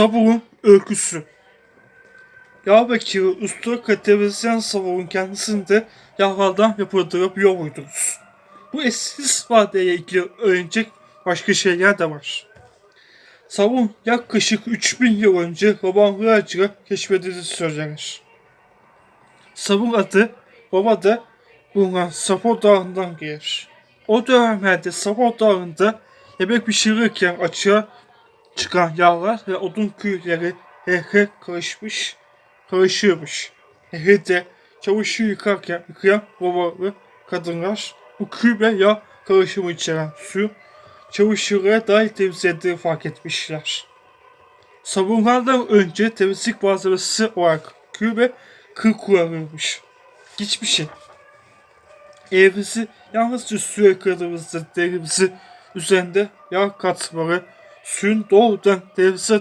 Sabunun öyküsü. Yağ Bekir'i usta kategorisyen sabunun kendisinde yağlardan yapıldırıp yol uyduruz. Bu eşsiz vadeye ilgili öğrenecek başka şeyler de var. Sabun yaklaşık 3000 yıl önce Roman Hıracı'ya keşfedildiği söylenir. Sabun adı Roma'da bulunan Sapo Dağı'ndan gelir. O dönemlerde Sapo Dağı'nda yemek pişirirken açığa çıkan yağlar ve odun kuyuları hehe karışmış, karışırmış. Hehe de çamaşır yıkarken yıkayan babalı kadınlar bu küp ve yağ karışımı içeren su çamaşırlara dahi temizlediğini fark etmişler. Sabunlardan önce temizlik malzemesi olarak kül ve kıl kullanılmış. Hiçbir şey. Evimizi yalnızca suya yıkadığımızda derimizi üzerinde yağ katmanı suyun doğrudan derimize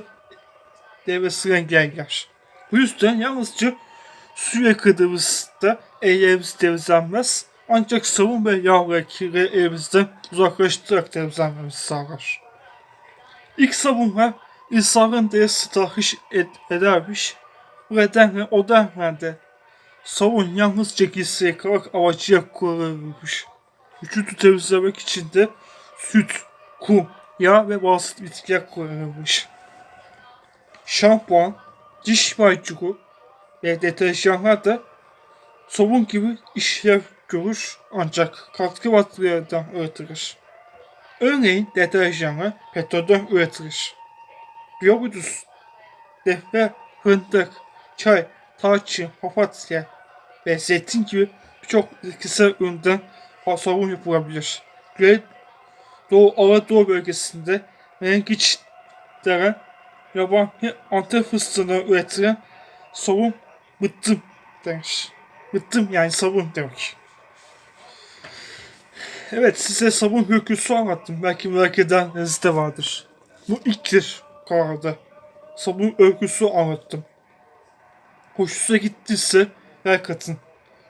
devresini engeller. Bu yüzden yalnızca su yıkadığımızda ellerimiz temizlenmez ancak sabun ve yağ ve kirli elimizden uzaklaştırarak temizlenmemizi sağlar. İlk sabunlar insanın derisi tahriş ed edermiş. Bu nedenle o dönemlerde sabun yalnızca giysi yıkamak amacıyla kullanılmış. Vücudu temizlemek için de süt, kum, yağ ve bazı bitkiler kullanılmış. Şampuan, diş macunu ve deterjanlar da sabun gibi işlev görür ancak katkı maddelerden üretilir. Örneğin deterjanlar petrolden üretilir. Biyobudus, defne, fındık, çay, tarçın, papatya ve zeytin gibi birçok bitkisel üründen sabun yapılabilir. Güney Doğu Anadolu bölgesinde menengiç denen yabani antep fıstığından üretilen sabun bıttım denir. Bıttım yani sabun demek. Evet size sabun hüküsü anlattım. Belki merak edenleriniz de vardır. Bu ilktir kararda. Sabun öyküsü anlattım. Hoşunuza gittiyse like atın.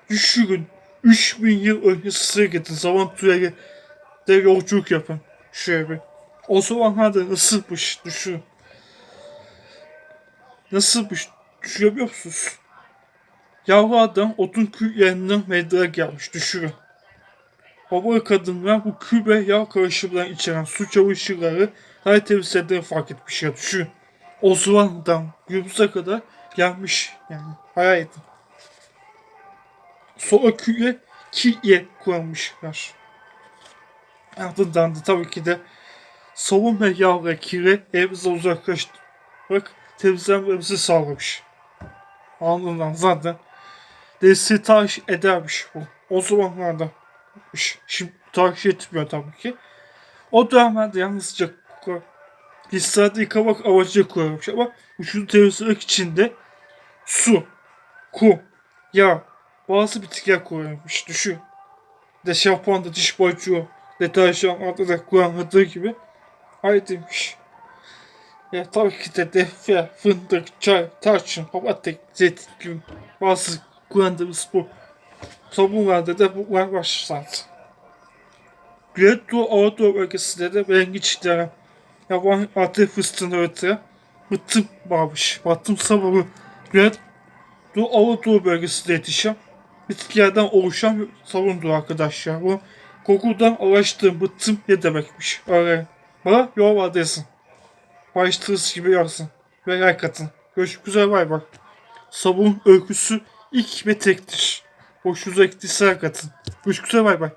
Düşünün 3000 yıl önce size gidin. Zaman tüneli de yolculuk yapın. Şöyle. O zamanlarda nasılmış düşün. Nasılmış düşünebiliyor musunuz? Yavru adam odun kül yerinden meydana gelmiş düşünün. Baba kadınlar bu kül ve yağ karışımlarını içeren su çamaşırları daha temizlediğini fark etmiş ya düşün. O zamandan günümüze kadar gelmiş yani hayal edin. Sonra külle kiye kullanmışlar. Ardından da tabii ki de yağ ve kire evimize uzaklaştırarak temizlenmemizi sağlamış. Ardından zaten desteği tahriş edermiş bu. O zamanlarda Şimdi tahriş etmiyor tabii ki. O dönemlerde yalnızca listelerde yıkamak amacıyla kullanılmış ama vücudu temizlemek için de su, kum, yağ, bazı bitkiler kullanılmış. Düşün. De şampuanda diş macunu, deterjanlarda da kullanıldığı gibi ayrıymış. Ya tabii ki de defne, fındık, çay, tarçın, papatya, zeytin gibi bazı kullandığımız bu sabunlarda da bunlar var zaten. Güneydoğu Anadolu bölgesinde de mengiç denen yaban atı fıstığını üretilen bıttım varmış. Battım sabunu Güneydoğu Anadolu bölgesinde yetişen bitkilerden oluşan sabundur arkadaşlar. Bu kokudan araştırdığım bıttım ne demekmiş. Öyle. Bana yol adresin. Baştığınız gibi yazsın. Ve like atın. Görüşmek üzere bay bay. Sabun öyküsü ilk ve tektir. Hoşunuza gittiyse like atın. Görüşmek üzere bay bay.